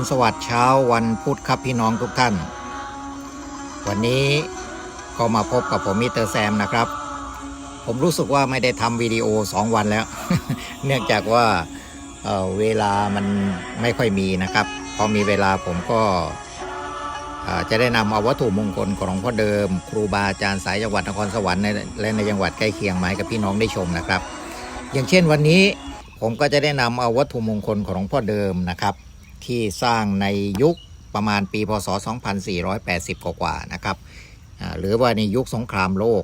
ณสวัสดิ์เช้าวันพุธครับพี่น้องทุกท่าน วันนี้ก็มาพบกับผมมิสเตอร์แซมนะครับ ผมรู้สึกว่าไม่ได้ทำวิดีโอ 2 วันแล้ว เนื่องจากว่าเเวลามันไม่ค่อยมีนะครับ พอมีเวลาผมก็จะได้นำเอาวัตถุมงคลของหลวงพ่อเดิม ครูบาอาจารย์สายจังหวัดนครสวรรค์และในจังหวัดใกล้เคียงมาให้กับพี่น้องได้ชมนะครับ อย่างเช่นวันนี้ผมก็จะได้นำเอาวัตถุมงคลของหลวงพ่อเดิมนะครับ ที่สร้างในยุคประมาณปีพศ 2480 กว่าๆนะครับหรือว่าในยุคสงครามโลก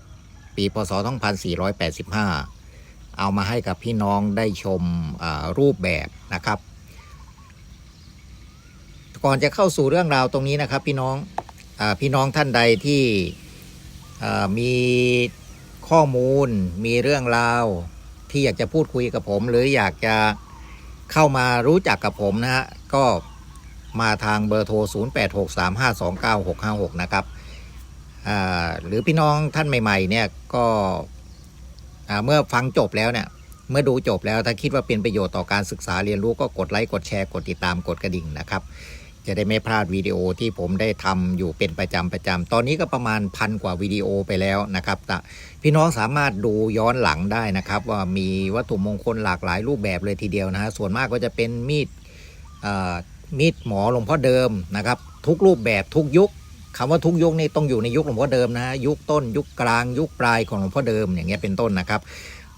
ปีพศ 2485 เอามาให้กับพี่น้องได้ชมรูปแบบนะครับ ก่อนจะเข้าสู่เรื่องราวตรงนี้นะครับ พี่น้องอพี่น้องท่านใดที่มีข้อมูลมีเรื่องราวที่อยากจะพูดคุยกับผม หรืออยากจะ เข้ามารู้จักกับผมนะฮะก็มาทางเบอร์โทร 0863529656 นะครับหรือพี่น้องท่านใหม่ๆเนี่ยก็เมื่อฟังจบแล้วเนี่ยเมื่อดูจบแล้วถ้าคิดว่าเป็นประโยชน์ต่อการศึกษาเรียนรู้ก็กดไลค์กดแชร์กดติดตามกดกระดิ่งนะครับ จะได้ไม่พลาดวิดีโอที่ผมได้ทำอยู่เป็นประจำประจำตอนนี้ก็ประมาณพันกว่าวิดีโอไปแล้วนะครับแต่ พี่น้องสามารถดูย้อนหลังได้นะครับ ว่ามีวัตถุมงคลหลากหลายรูปแบบเลยทีเดียวนะฮะส่วนมากก็จะเป็นมีดมีดหมอหลวงพ่อเดิมนะครับ ทุกรูปแบบทุกยุคคำว่าทุกยุคนี่ต้องอยู่ในยุคหลวงพ่อเดิมนะฮะยุคต้น ยุคกลาง ยุคปลายของหลวงพ่อเดิมอย่างเงี้ยเป็นต้นนะครับ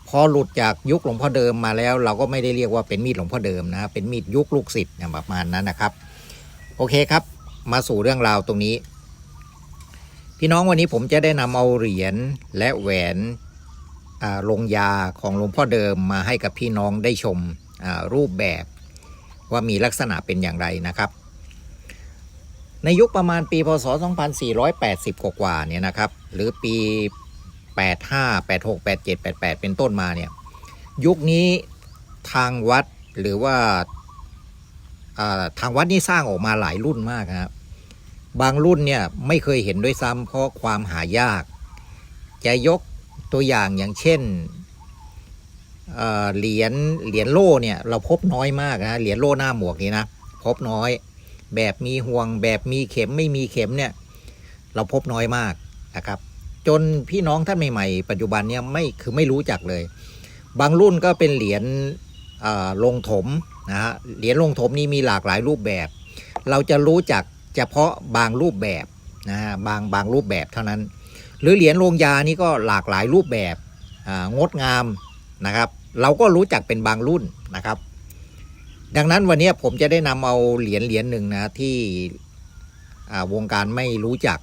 พอหลุดจากยุคหลวงพ่อเดิมมาแล้ว เราก็ไม่ได้เรียกว่าเป็นมีดหลวงพ่อเดิมนะเป็นมีดยุคลูกศิษย์ประมาณนั้นนะครับ โอเคครับ มาสู่เรื่องราวตรงนี้ พี่น้องวันนี้ผมจะได้นำเอาเหรียญและแหวนลงยาของหลวงพ่อเดิมมาให้กับพี่น้องได้ชมรูปแบบว่ามีลักษณะเป็นอย่างไรนะครับ ในยุคประมาณปีพศ 2480 กว่าๆเนี่ยนะครับ หรือปี 85 86 87 88 เป็นต้นมาเนี่ยยุคนี้ทางวัดหรือว่าอ่าทางวัดนี่สร้างออกมาหลายรุ่นมากครับ บางรุ่นเนี่ยไม่เคยเห็นด้วยซ้ำเพราะความหายาก จะยกตัวอย่างอย่างเช่นเหรียญเหรียญโล่เนี่ยเราพบน้อยมากนะเหรียญโล่หน้าหมวกนี่นะพบน้อย แบบมีห่วงแบบมีเข็มไม่มีเข็มเนี่ยเราพบน้อยมากนะครับ จนพี่น้องท่านใหม่ๆ ปัจจุบันเนี่ยไม่คือไม่รู้จักเลย บางรุ่นก็เป็นเหรียญลงถมนะฮะเหรียญลงถมนี่มีหลากหลายรูปแบบ เราจะรู้จัก เฉพาะบางรูปแบบนะฮะบางบางรูปแบบเท่านั้น หรือเหรียญโลงยานี่ก็หลากหลายรูปแบบงดงามนะครับ เราก็รู้จักเป็นบางรุ่นนะครับ ดังนั้นวันนี้ผมจะได้นำเอาเหรียญเหรียญหนึ่งนะที่วงการไม่รู้จัก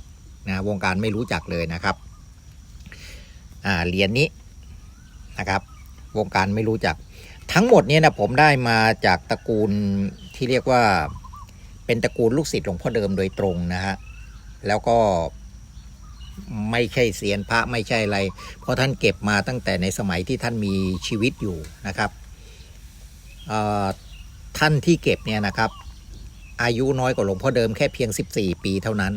นะวงการไม่รู้จักเลยนะครับเหรียญนี้นะครับ วงการไม่รู้จัก ทั้งหมดเนี่ยนะผมได้มาจากตระกูลที่เรียกว่า เป็นตระกูลลูกศิษย์หลวงพ่อเดิมโดยตรงนะฮะแล้วก็ไม่ใช่เสียนพระไม่ใช่อะไร เพราะท่านเก็บมาตั้งแต่ในสมัยที่ท่านมีชีวิตอยู่นะครับท่านที่เก็บเนี่ยนะครับ อายุน้อยกว่าหลวงพ่อเดิมแค่เพียง 14 ปีเท่านั้น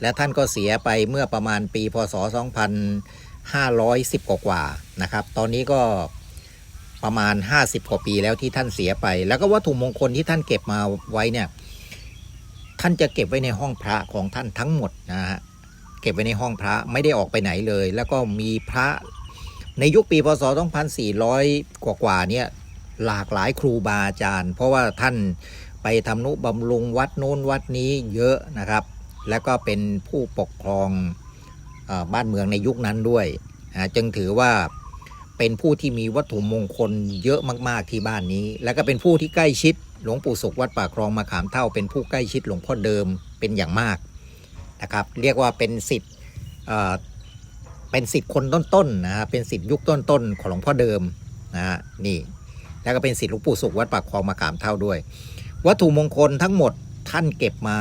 และท่านก็เสียไปเมื่อประมาณปีพศ 2510 กว่าๆนะครับ ตอนนี้ก็ประมาณ 50 กว่าปีแล้วที่ท่านเสียไป แล้วก็วัตถุมงคลที่ท่านเก็บมาไว้เนี่ย ท่านจะเก็บไว้ในห้องพระของท่านทั้งหมดนะฮะเก็บไว้ในห้องพระไม่ได้ออกไปไหนเลย แล้วก็มีพระในยุคปีพศ 2400 กว่ากว่าๆเนี่ยหลากหลายครูบาอาจารย์ เพราะว่าท่านไปทำนุบำรุงวัดโน้นวัดนี้เยอะนะครับ แล้วก็เป็นผู้ปกครองอบ้านเมืองในยุคนั้นด้วยนะจึงถือว่าเป็นผู้ที่มีวัตถุมงคลเยอะมาก ๆที่บ้านนี้ แล้วก็เป็นผู้ที่ใกล้ชิด หลวงปู่สุขวัดป่าครองมาขามเท่าเป็นผู้ใกล้ชิดหลวงพ่อเดิมเป็นอย่างมากนะครับ เรียกว่าเป็นสิทธิ์เป็นสิทธิ์คนต้นๆนะฮะเป็นสิทธิ์ยุคต้นๆของหลวงพ่อเดิมนะฮะนี่แล้วก็เป็นสิทธิ์หลวงปู่สุขวัดป่าครองมาขามเท่าด้วย วัตถุมงคลทั้งหมดท่านเก็บมา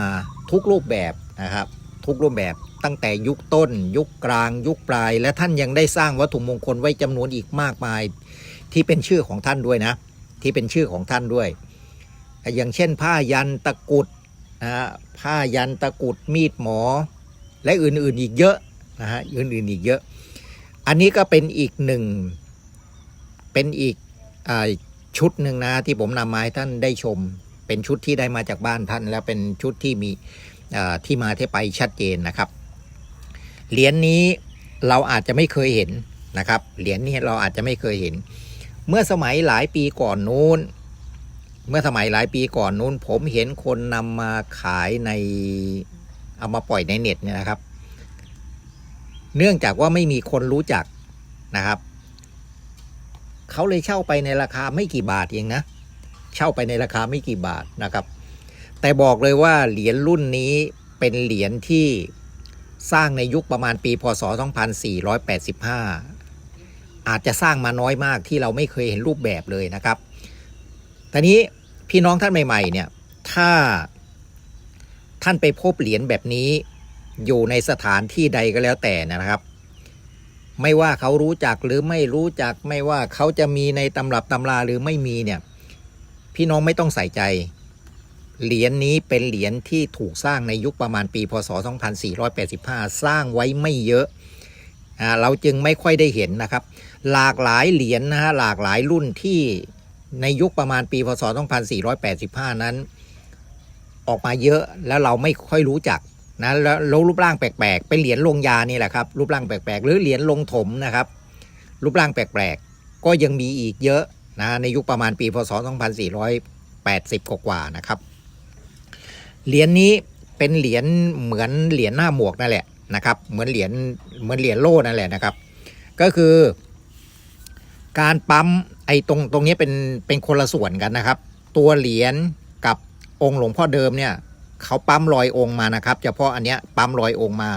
ทุกรูปแบบนะครับ ทุกรูปแบบตั้งแต่ยุคต้น ยุคกลาง ยุคปลาย และท่านยังได้สร้างวัตถุมงคลไว้จำนวนอีกมากมาย ที่เป็นชื่อของท่านด้วยนะ ที่เป็นชื่อของท่านด้วย อย่างเช่น ผ้ายันตะกุดนะฮะผ้ายันตะกุดมีดหมอ และอื่นๆอีกเยอะนะฮะอื่นๆอีกเยอะ อันนี้ก็เป็นอีกหนึ่งเป็นอีกอชุดหนึ่งนะที่ผมนำมาให้ท่านได้ชม เป็นชุดที่ได้มาจากบ้านท่านแล้วเป็นชุดที่มีที่มาที่ไปชัดเจนนะครับ เหรียญนี้เราอาจจะไม่เคยเห็นนะครับ เหรียญนี้เราอาจจะไม่เคยเห็น เมื่อสมัยหลายปีก่อนนู้น เมื่อสมัยหลายปีก่อนนู้น ผมเห็นคนนำมาขายในเอามาปล่อยในเน็ตเนี่ยนะครับ เนื่องจากว่าไม่มีคนรู้จักนะครับเขาเลยเช่าไปในราคาไม่กี่บาทเองนะ เช่าไปในราคาไม่กี่บาทนะครับ แต่บอกเลยว่าเหรียญรุ่นนี้เป็นเหรียญที่สร้างในยุคประมาณปี พศ 2485 อาจจะสร้างมาน้อยมากที่เราไม่เคยเห็นรูปแบบเลยนะครับ ทีนี้พี่น้องท่านใหม่ ๆ เนี่ย ถ้าท่านไปพบเหรียญแบบนี้ อยู่ในสถานที่ใดก็แล้วแต่นะครับ ไม่ว่าเขารู้จักหรือไม่รู้จักไม่ว่าเขาจะมีในตำรับตำราหรือไม่มีเนี่ย พี่น้องไม่ต้องใส่ใจ เหรียญนี้เป็นเหรียญที่ถูกสร้างในยุคประมาณปี พศ 2485 สร้างไว้ไม่เยอะอ่าเราจึงไม่ค่อยได้เห็นนะครับ หลากหลายเหรียญนะฮะหลากหลายรุ่นที่ ในยุคประมาณปีพศ 2485 นั้น ออกมาเยอะแล้วเราไม่ค่อยรู้จักนะแล้วรูปร่างแปลกๆ เป็นเหรียญลงยานี่แหละครับ รูปร่างแปลกๆ หรือเหรียญลงถมนะครับ รูปร่างแปลกๆ ก็ยังมีอีกเยอะนะในยุคประมาณปีพศ 2480 กว่าๆนะครับ เหรียญนี้เป็นเหรียญเหมือนเหรียญหน้าหมวกนั่นแหละนะครับ เหมือนเหรียญเหมือนเหรียญโล่นั่นแหละนะครับ ก็คือ การปั๊ม อ้ตรงตรงนี้เป็นเป็นคนละส่วนกันนะครับ ตัวเหรียญกับองค์หลวงพ่อเดิมเนี่ยเขาปั๊มรอยองค์มานะครับ เฉพาะอันเนี้ยปั๊มรอยองค์มา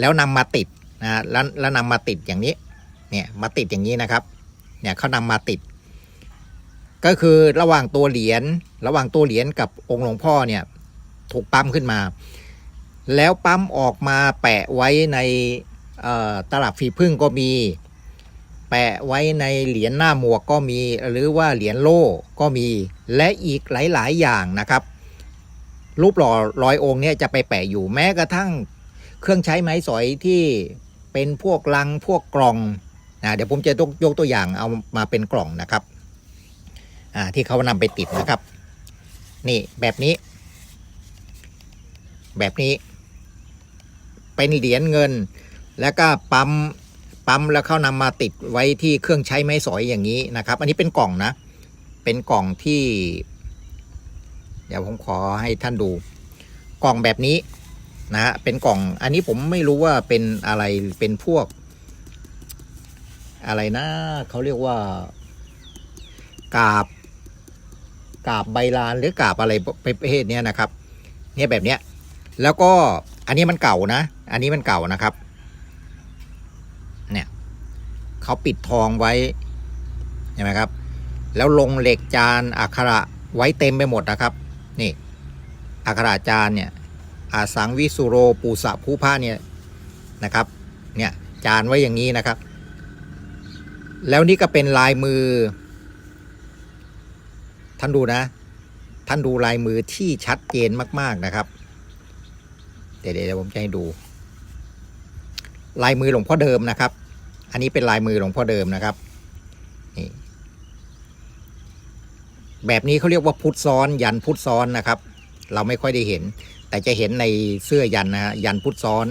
แล้วนำมาติดนะแล้วแล้วนำมาติดอย่างนี้เนี่ยมาติดอย่างนี้นะครับเนี่ยเขานำมาติด ก็คือระหว่างตัวเหรียญระหว่างตัวเหรียญกับองค์หลวงพ่อเนี่ยถูกปั๊มขึ้นมา แล้วปั๊มออกมาแปะไว้ในตลับฝีพึ่งก็มี แปะไว้ในเหรียญหน้าหมวกก็มี หรือว่าเหรียญโล่ก็มี และอีกหลาย ๆ อย่างนะครับ รูปหล่อร้อยองค์เนี่ยจะไปแปะอยู่แม้กระทั่งเครื่องใช้ไม้สอยที่เป็นพวกลังพวกกล่องนะเดี๋ยวผมจะยกยกตัวอย่างเอามาเป็นกล่องนะครับอ่าที่เขานำไปติดนะครับ นี่แบบนี้ แบบนี้ เป็นเหรียญเงิน แล้วก็ปั๊ม ปั๊มแล้วเขานำมาติดไว้ที่เครื่องใช้ไม้สอยอย่างนี้นะครับ อันนี้เป็นกล่องนะ เป็นกล่องที่ เดี๋ยวผมขอให้ท่านดู กล่องแบบนี้นะฮะเป็นกล่อง อันนี้ผมไม่รู้ว่าเป็นอะไรเป็นพวก อะไรนะเขาเรียกว่ากาบกาบใบลานหรือกาบอะไรประเภทนี้นะครับ เนี่ยแบบเนี้ย แล้วก็อันนี้มันเก่านะ อันนี้มันเก่านะครับ เนี่ย เขาปิดทองไว้เห็นไหมครับ แล้วลงเหล็กจานอักขระไว้เต็มไปหมดนะครับ นี่อักขระจานเนี่ยอาสังวิสุโรปูสะผู้พาเนี่ยนะครับ เนี่ยจานไว้อย่างนี้นะครับ แล้วนี่ก็เป็นลายมือ ท่านดูนะ ท่านดูลายมือที่ชัดเจนมากๆนะครับ เดี๋ยวเดี๋ยวผมจะให้ดู ลายมือหลวงพ่อเดิมนะครับ อันนี้เป็นลายมือหลวงพ่อเดิมนะครับนี่แบบนี้เขาเรียกว่าพุทธซ้อน ยันพุทธซ้อนนะครับ เราไม่ค่อยได้เห็น แต่จะเห็นในเสื้อยันนะฮะยันพุทธซ้อน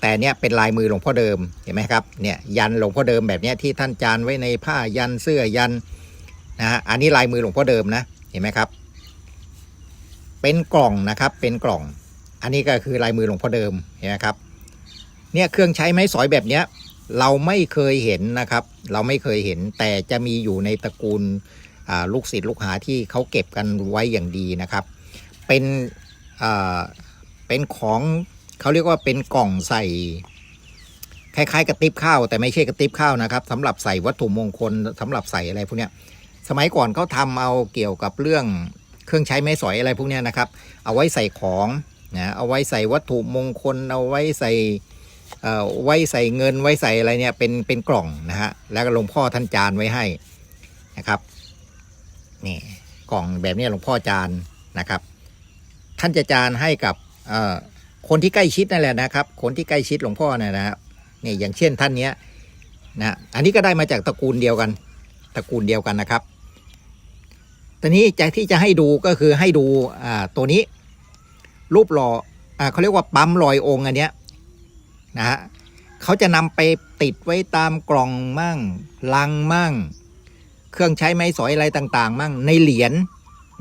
แต่เนี้ยเป็นลายมือหลวงพ่อเดิมเห็นไหมครับเนี่ยยันหลวงพ่อเดิมแบบเนี้ยที่ท่านจานไว้ในผ้ายันเสื้อยันนะฮะอันนี้ลายมือหลวงพ่อเดิมนะเห็นไหมครับ เป็นกล่องนะครับเป็นกล่อง อันนี้ก็คือลายมือหลวงพ่อเดิมเห็นไหมครับเนี่ยเครื่องใช้ไม้สอยแบบเนี้ย เราไม่เคยเห็นนะครับ เราไม่เคยเห็นแต่จะมีอยู่ในตระกูลลูกศิษย์ลูกหาที่เขาเก็บกันไว้อย่างดีนะครับ เป็นเป็นของเขาเรียกว่าเป็นกล่องใส่คล้ายๆกระติบข้าว แต่ไม่ใช่กระติบข้าวนะครับสำหรับใส่วัตถุมงคลสำหรับใส่อะไรพวกนี้สมัยก่อนเขาทำเอาเกี่ยวกับเรื่องเครื่องใช้ไม้สอยอะไรพวกนี้นะครับ เอาไว้ใส่ของนะเอาไว้ใส่วัตถุมงคลเอาไว้ใส่ ไว้ใส่เงินไว้ใส่อะไรเนี่ยเป็นเป็นกล่องนะฮะแล้วก็หลวงพ่อท่านจานไว้ให้นะครับนี่กล่องแบบนี้หลวงพ่อจานนะครับ ท่านจะจานให้กับคนที่ใกล้ชิดนั่นแหละนะครับ คนที่ใกล้ชิดหลวงพ่อเนี่ยนะครับนี่อย่างเช่นท่านเนี้ยนะอันนี้ก็ได้มาจากตระกูลเดียวกันตระกูลเดียวกันนะครับตอนนี้จะที่จะให้ดูก็คือให้ดูอ่าตัวนี้ รูปหล่ออเขาเรียกว่าปั๊มลอยองค์อันเนี้ย นะฮะเขาจะนำไปติดไว้ตามกล่องมั่ง ลังมั่ง เครื่องใช้ไม้สอยอะไรต่างๆ มั่ง ในเหรียญ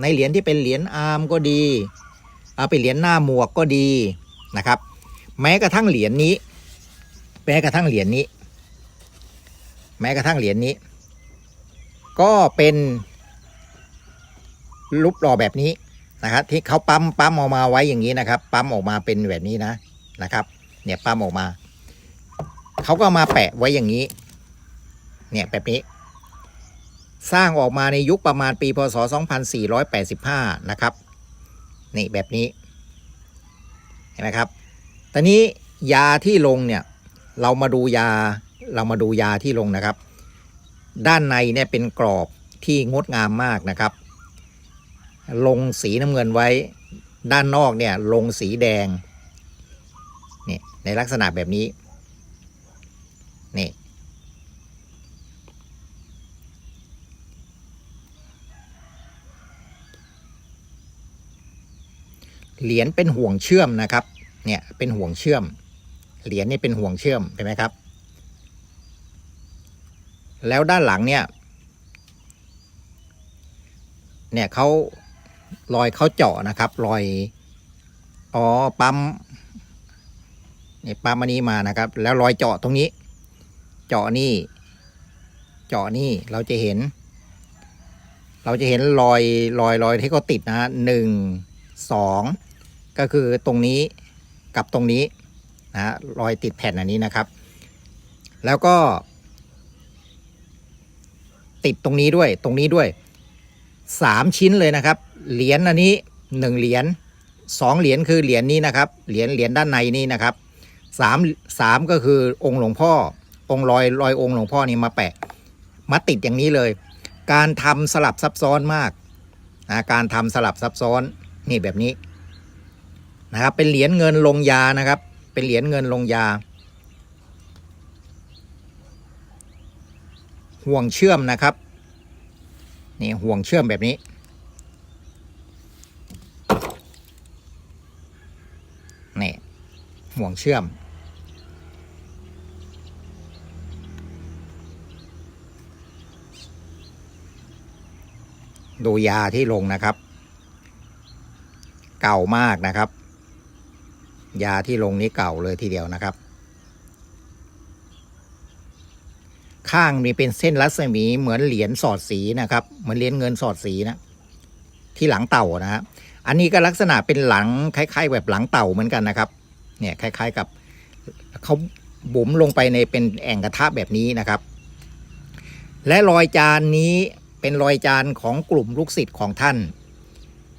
ในเหรียญที่เป็นเหรียญอาร์มก็ดี เอาไปเหรียญหน้าหมวกก็ดีนะครับ แม้กระทั่งเหรียญนี้ แม้กระทั่งเหรียญนี้ แม้กระทั่งเหรียญนี้ ก็เป็นรูปหล่อแบบนี้นะครับที่เขาปั๊มปั๊มออกมาไว้อย่างนี้นะครับ ปั๊มออกมาเป็นแบบนี้นะนะครับ เนี่ยปั๊มออกมาเขาก็มาแปะไว้อย่างนี้ เนี่ยแบบนี้ สร้างออกมาในยุคประมาณปีพศ 2485 นะครับ นี่แบบนี้ เห็นไหมครับ ตอนนี้ยาที่ลงเนี่ย เรามาดูยา เรามาดูยาที่ลงนะครับ ด้านในเนี่ยเป็นกรอบที่งดงามมากนะครับ ลงสีน้ำเงินไว้ ด้านนอกเนี่ยลงสีแดง นี่ในลักษณะแบบนี้ นี่ เหรียญเป็นห่วงเชื่อมนะครับ เนี่ยเป็นห่วงเชื่อม เหรียญนี่เป็นห่วงเชื่อมเห็นไหมครับ แล้วด้านหลังเนี่ย เนี่ยเขารอยเขาเจาะนะครับ รอย อ๋อ ปั๊ม นี่ปั๊มอันนี้มานะครับ แล้วรอยเจาะตรงนี้ เจาะนี่ เจาะนี่เราจะเห็น เราจะเห็นรอยรอยรอยที่เขาติดนะฮะหนึ่งสองก็คือตรงนี้กับตรงนี้นะฮะรอยติดแผ่นอันนี้นะครับ แล้วก็ ติดตรงนี้ด้วย ตรงนี้ด้วยสามชิ้นเลยนะครับ เหรียญอันนี้หนึ่งเหรียญสองเหรียญคือเหรียญนี้นะครับ เหรียญเหรียญด้านในนี้นะครับ สามสามก็คือองค์หลวงพ่อ องค์ลอยลอยองค์หลวงพ่อนี่มาแปะ มาติดอย่างนี้เลย การทำสลับซับซ้อนมากนะการทำสลับซับซ้อนนี่แบบนี้นะครับ เป็นเหรียญเงินลงยานะครับ เป็นเหรียญเงินลงยา ห่วงเชื่อมนะครับนี่ห่วงเชื่อมแบบนี้ นี่ห่วงเชื่อม ดูยาที่ลงนะครับ เก่ามากนะครับ ยาที่ลงนี้เก่าเลยทีเดียวนะครับ ข้างนี่เป็นเส้นรัศมีเหมือนเหรียญสอดสีนะครับ เหมือนเหรียญเงินสอดสีนะ ที่หลังเต่านะฮะอันนี้ก็ลักษณะเป็นหลังคล้าย ๆ แบบหลังเต่าเหมือนกันนะครับ เนี่ยคล้าย ๆกับเขาบุ๋มลงไปในเป็นแอ่งกระทะแบบนี้นะครับ และรอยจานนี้ เป็นรอยจานของกลุ่มลูกศิษย์ของท่าน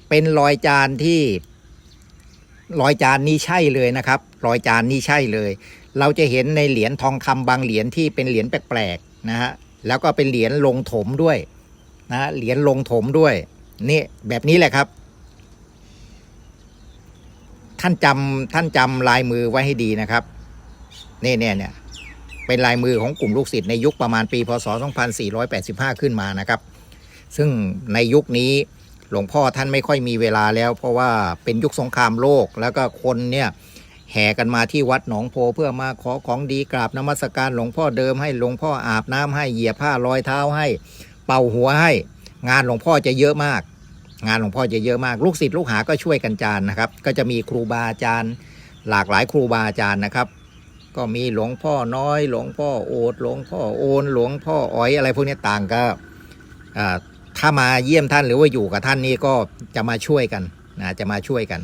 เป็นรอยจานที่รอยจานนี้ใช่เลยนะครับรอยจานนี้ใช่เลย เราจะเห็นในเหรียญทองคำบางเหรียญที่เป็นเหรียญแปลกๆนะฮะแล้วก็เป็นเหรียญลงถมด้วยนะเหรียญลงถมด้วยนี่แบบนี้แหละครับ ท่านจำท่านจำลายมือไว้ให้ดีนะครับ นี่เนี่ยเนี่ย เป็นลายมือของกลุ่มลูกศิษย์ในยุคประมาณปี พศ 2485 ขึ้นมานะครับ ซึ่งในยุคนี้หลวงพ่อท่านไม่ค่อยมีเวลาแล้ว เพราะว่าเป็นยุคสงครามโลกแล้วก็คนเนี่ยแห่กันมาที่วัดหนองโพเพื่อมาขอของดีกราบนมัสการหลวงพ่อเดิมให้หลวงพ่ออาบน้ำให้เหยียบผ้ารอยเท้าให้ เป่าหัวให้ งานหลวงพ่อจะเยอะมาก งานหลวงพ่อจะเยอะมาก ลูกศิษย์ลูกหาก็ช่วยกันจานนะครับ ก็จะมีครูบาอาจารย์ หลากหลายครูบาอาจารย์นะครับ ก็มีหลวงพ่อน้อย หลวงพ่อโอดหลวงพ่อโอนหลวงพ่ออ้อยอะไรพวกนี้ต่างก็ถ้ามาเยี่ยมท่านหรือว่าอยู่กับท่านนี่ก็จะมาช่วยกันนะจะมาช่วยกัน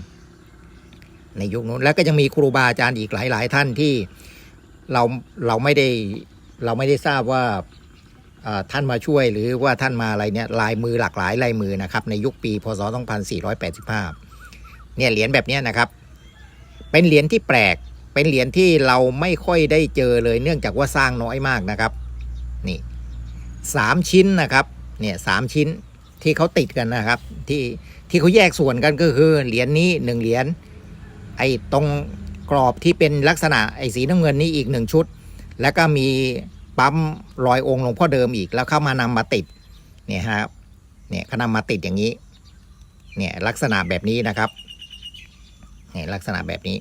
ในยุคนู้นแล้วก็ยังมีครูบาอาจารย์อีกหลาย ๆ ท่านที่เราเราไม่ได้เราไม่ได้ทราบว่าท่านมาช่วยหรือว่าท่านมาอะไรเนี่ยลายมือหลากหลายลายมือนะครับ ในยุคปีพศ 2485 เนี่ยเหรียญแบบนี้นะครับ เป็นเหรียญที่แปลก เป็นเหรียญที่เราไม่ค่อยได้เจอเลยเนื่องจากว่าสร้างน้อยมากนะครับ นี่สามชิ้นนะครับเนี่ยสามชิ้นที่เขาติดกันนะครับ ที่ที่เขาแยกส่วนกันก็คือเหรียญนี้หนึ่งเหรียญไอ้ตรงกรอบที่เป็นลักษณะไอ้สีน้ำเงินนี้อีกหนึ่งชุด แล้วก็มีปั๊มรอยองค์หลวงพ่อเดิมอีกแล้วเข้ามานำมาติดเนี่ยฮะเนี่ยเขานำมาติดอย่างนี้เนี่ยลักษณะแบบนี้นะครับเนี่ยลักษณะแบบนี้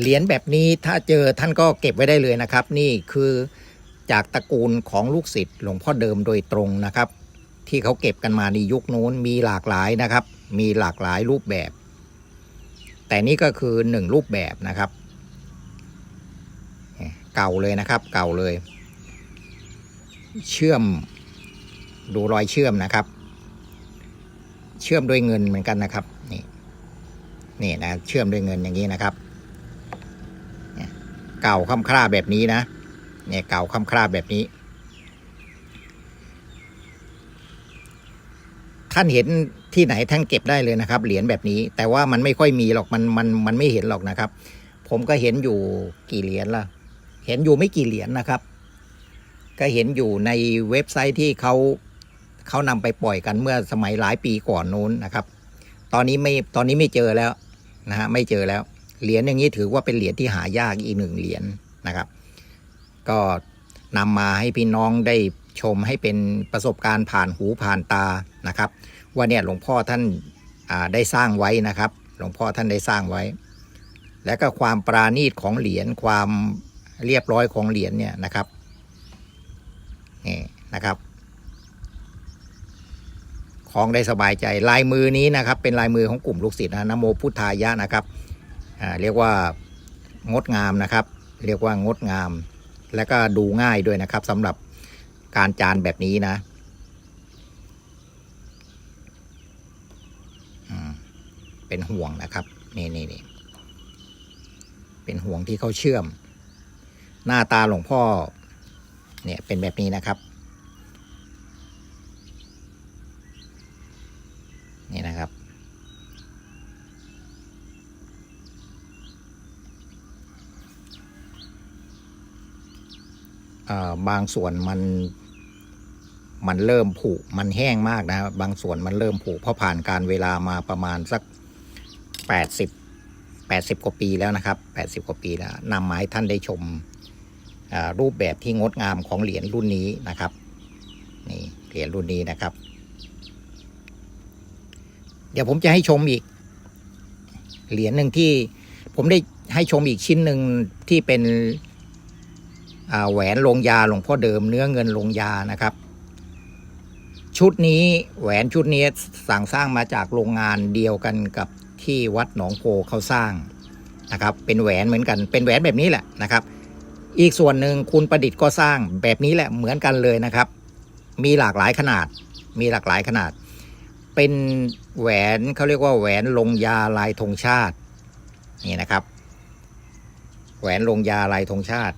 เหรียญแบบนี้ถ้าเจอท่านก็เก็บไว้ได้เลยนะครับ นี่คือจากตระกูลของลูกศิษย์หลวงพ่อเดิมโดยตรงนะครับ ที่เขาเก็บกันมาในยุคนู้นมีหลากหลายนะครับ มีหลากหลายรูปแบบ แต่นี่ก็คือหนึ่งรูปแบบนะครับ เก่าเลยนะครับ เก่าเลย เชื่อมดูรอยเชื่อมนะครับ เชื่อมด้วยเงินเหมือนกันนะครับ นี่นี่นะเชื่อมด้วยเงินอย่างนี้นะครับ เก่าค่ำคร่าแบบนี้นะ เนี่ยเก่าค่ำคร่าแบบนี้ ท่านเห็นที่ไหนท่านเก็บได้เลยนะครับ เหรียญแบบนี้ แต่ว่ามันไม่ค่อยมีหรอกมันมันมันไม่เห็นหรอกนะครับ ผมก็เห็นอยู่กี่เหรียญละเห็นอยู่ไม่กี่เหรียญนะครับ ก็เห็นอยู่ในเว็บไซต์ที่เขาเขานำไปปล่อยกันเมื่อสมัยหลายปีก่อนนู้นนะครับ ตอนนี้ไม่ตอนนี้ไม่เจอแล้วนะฮะไม่เจอแล้ว เหรียญอย่างนี้ถือว่าเป็นเหรียญที่หายากอีกหนึ่งเหรียญนะครับ ก็นำมาให้พี่น้องได้ชมให้เป็นประสบการณ์ผ่านหูผ่านตานะครับ ว่าเนี่ยหลวงพ่อท่านาได้สร้างไว้นะครับ หลวงพ่อท่านได้สร้างไว้ และก็ความปราณีตของเหรียญความเรียบร้อยของเหรียญเนี่ยนะครับนี่นะครับของได้สบายใจลายมือนี้นะครับ เป็นลายมือของกลุ่มลูกศิษย์นะนโมพุทธายะนะครับ เรียกว่างดงามนะครับ เรียกว่างดงาม และก็ดูง่ายด้วยนะครับสำหรับการจานแบบนี้นะเป็นห่วงนะครับนี่นี่นี่เป็นห่วงที่เขาเชื่อม หน้าตาหลวงพ่อ เนี่ยเป็นแบบนี้นะครับ นี่นะครับ เอ่อ บางส่วนมันมันเริ่มผุมันแห้งมากนะบางส่วนมันเริ่มผุเพราะผ่านการเวลามาประมาณสักแปดสิบแปดสิบกว่าปีแล้วนะครับแปดสิบกว่าปีแล้วนำมาให้ท่านได้ชมรูปแบบที่งดงามของเหรียญรุ่นนี้นะครับนี่เหรียญรุ่นนี้นะครับ เดี๋ยวผมจะให้ชมอีก เหรียญหนึ่งที่ผมได้ให้ชมอีกชิ้นหนึ่งที่เป็น แหวนลงยาหลวงพ่อเดิมเนื้อเงินลงยานะครับ ชุดนี้แหวนชุดนี้สั่งสร้างมาจากโรงงานเดียวกันกับที่วัดหนองโพเขาสร้างนะครับ เป็นแหวนเหมือนกัน เป็นแหวนแบบนี้แหละนะครับ อีกส่วนหนึ่งคุณประดิษฐ์ก็สร้างแบบนี้แหละเหมือนกันเลยนะครับ มีหลากหลายขนาด มีหลากหลายขนาด เป็นแหวนเขาเรียกว่าแหวนลงยาลายธงชาตินี่นะครับ แหวนลงยาลายธงชาติ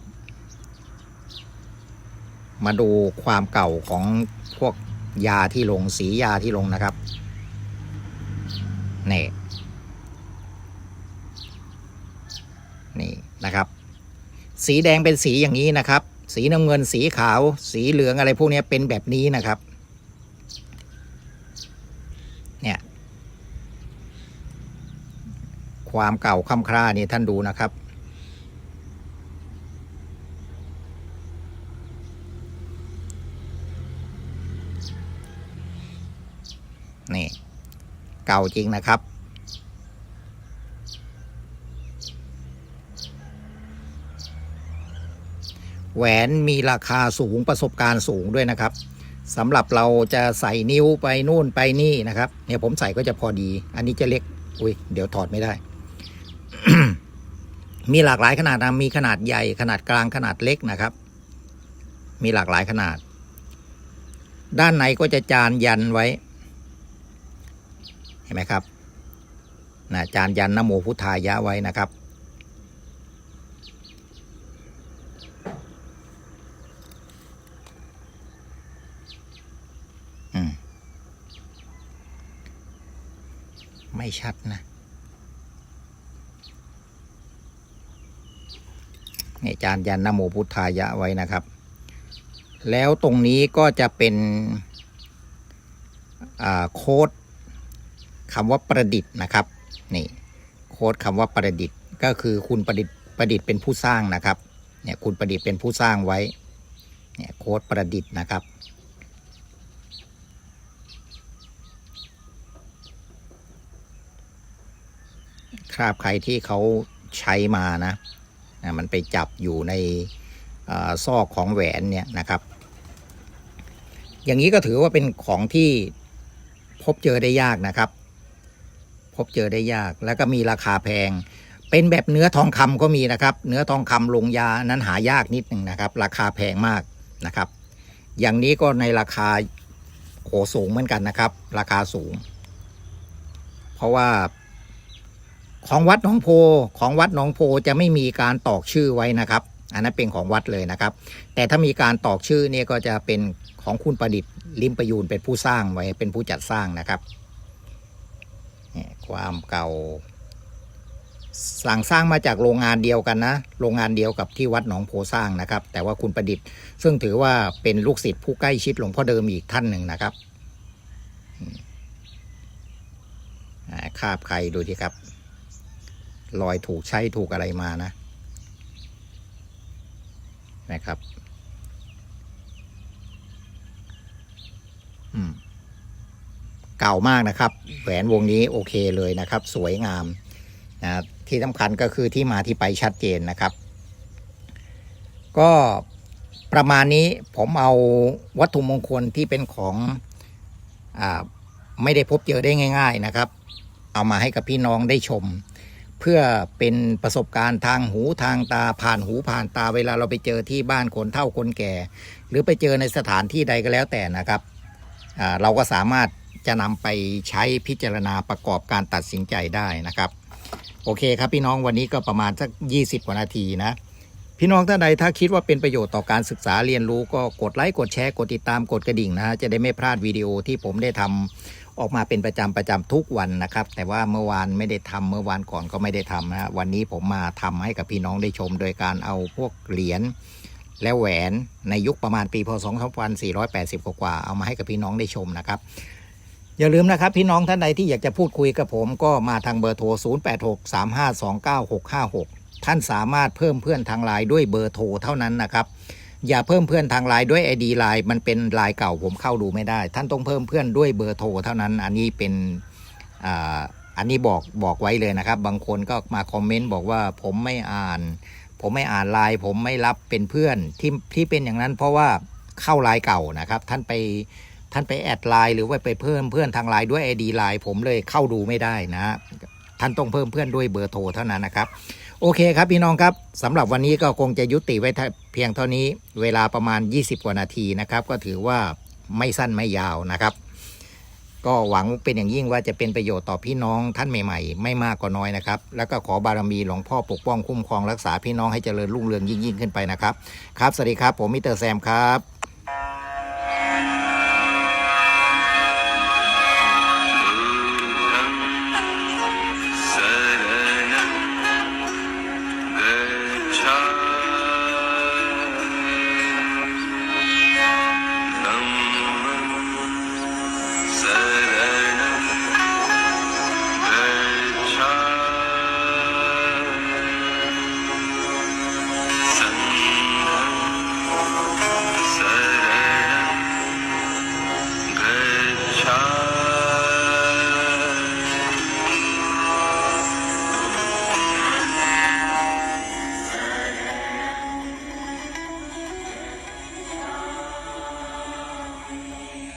มาดูความเก่าของพวกยาที่ลงสียาที่ลงนะครับนี่นี่นะครับ สีแดงเป็นสีอย่างนี้นะครับ สีน้ำเงินสีขาว สีเหลืองอะไรพวกนี้เป็นแบบนี้นะครับเนี่ยความเก่าค่ำคร่านี่ท่านดูนะครับ นี่ เก่าจริงนะครับ แหวนมีราคาสูงประสบการณ์สูงด้วยนะครับสำหรับเราจะใส่นิ้วไปนู่นไปนี่นะครับ เนี่ยผมใส่ก็จะพอดี อันนี้จะเล็ก อุ้ยเดี๋ยวถอดไม่ได้ มีหลากหลายขนาดนะมีขนาดใหญ่ขนาดกลางขนาดเล็กนะครับ มีหลากหลายขนาด ด้านในก็จะจานยันไว้ เห็นไหมครับนะจานยันนโมพุทธายะไว้นะครับอืมไม่ชัดนะเนี่ยจานยันนโมพุทธายะไว้นะครับ แล้วตรงนี้ก็จะเป็นอ่าโค้ด คำว่าประดิษฐ์นะครับนี่โค้ดคำว่าประดิษฐ์ก็คือคุณประดิษฐ์ประดิษฐ์เป็นผู้สร้างนะครับเนี่ยคุณประดิษฐ์เป็นผู้สร้างไว้เนี่ยโค้ดประดิษฐ์นะครับคราบใครที่เขาใช้มานะนะมันไปจับอยู่ในอซอกของแหวนเนี่ยนะครับ อย่างนี้ก็ถือว่าเป็นของที่พบเจอได้ยากนะครับ พบเจอได้ยาก แล้วก็มีราคาแพง เป็นแบบเนื้อทองคำก็มีนะครับ เนื้อทองคำลงยานั้นหายากนิดหนึ่งนะครับ ราคาแพงมากนะครับ อย่างนี้ก็ในราคาโหสูงเหมือนกันนะครับ ราคาสูง เพราะว่าของวัดหนองโพของวัดหนองโพจะไม่มีการตอกชื่อไว้นะครับ อันนั้นเป็นของวัดเลยนะครับ แต่ถ้ามีการตอกชื่อเนี่ยก็จะเป็นของคุณประดิษฐ์ลิมประยูนเป็นผู้สร้างไว้เป็นผู้จัดสร้างนะครับ เนี่ยความเก่า สั่งสร้างมาจากโรงงานเดียวกันนะ โรงงานเดียวกับที่วัดหนองโพสร้างนะครับ แต่ว่าคุณประดิษฐ์ ซึ่งถือว่าเป็นลูกศิษย์ผู้ใกล้ชิดหลวงพ่อเดิมอีกท่านหนึ่งนะครับคาบใครดูดิครับ รอยถูกใช้ถูกอะไรมานะ นะครับ อืม เก่ามากนะครับ แหวนวงนี้โอเคเลยนะครับ สวยงามนะที่สำคัญก็คือที่มาที่ไปชัดเจนนะครับ ก็ประมาณนี้ผมเอาวัตถุมงคลที่เป็นของอไม่ได้พบเจอได้ง่าย ๆนะครับ เอามาให้กับพี่น้องได้ชม เพื่อเป็นประสบการณ์ทางหูทางตาผ่านหูผ่านตาเวลาเราไปเจอที่บ้านคนเฒ่าคนแก่ หรือไปเจอในสถานที่ใดก็แล้วแต่นะครับเราก็สามารถ จะนำไปใช้พิจารณาประกอบการตัดสินใจได้นะครับ โอเคครับพี่น้องวันนี้ก็ประมาณสัก 20กว่านาทีนะพี่น้องท่านใดถ้าคิดว่าเป็นประโยชน์ต่อการศึกษาเรียนรู้ก็กดไลค์กดแชร์กดติดตามกดกระดิ่งนะฮะจะได้ไม่พลาดวิดีโอที่ผมได้ทำออกมาเป็นประจำประจำทุกวันนะครับ แต่ว่าเมื่อวานไม่ได้ทำเมื่อวานก่อนก็ไม่ได้ทำนะฮะวันนี้ผมมาทำให้กับพี่น้องได้ชม โดยการเอาพวกเหรียญและแหวนในยุคประมาณปีพศ 2480 กว่าเอามาให้กับพี่น้องได้ชมนะครับ อย่าลืมนะครับ พี่น้องท่านใดที่อยากจะพูดคุยกับผมก็มาทางเบอร์โทร 0863529656 ท่านสามารถเพิ่มเพื่อนทางไลน์ด้วยเบอร์โทรเท่านั้นนะครับ อย่าเพิ่มเพื่อนทางไลน์ด้วย ID ไลน์มันเป็นไลน์เก่าผมเข้าดูไม่ได้ ท่านต้องเพิ่มเพื่อนด้วยเบอร์โทรเท่านั้น อันนี้เป็นอันนี้บอกบอกไว้เลยนะครับ บางคนก็มาคอมเมนต์บอกว่าผมไม่อ่าน ผมไม่อ่านไลน์ผมไม่รับเป็นเพื่อนที่ที่เป็นอย่างนั้นเพราะว่าเข้าไลน์เก่านะครับ ท่านไป ท่านไปแอดไลน์หรือว่าไปเพิ่มเพื่อนทางไลน์ด้วย ID ไลน์ผมเลยเข้าดูไม่ได้นะ ท่านต้องเพิ่มเพื่อนด้วยเบอร์โทรเท่านั้นนะครับ โอเคครับพี่น้องครับสำหรับวันนี้ก็คงจะยุติไว้เพียงเท่านี้ เวลาประมาณ 20 กว่านาทีนะครับ ก็ถือว่าไม่สั้นไม่ยาวนะครับ ก็หวังเป็นอย่างยิ่งว่าจะเป็นประโยชน์ต่อพี่น้องท่านใหม่ๆ ไม่มากก็น้อยนะครับ แล้วก็ขอบารมีหลวงพ่อปกป้องคุ้มครองรักษาพี่น้องให้เจริญรุ่งเรืองยิ่งๆขึ้นไปนะครับ ครับสวัสดีครับ ผมมิสเตอร์แซมครับ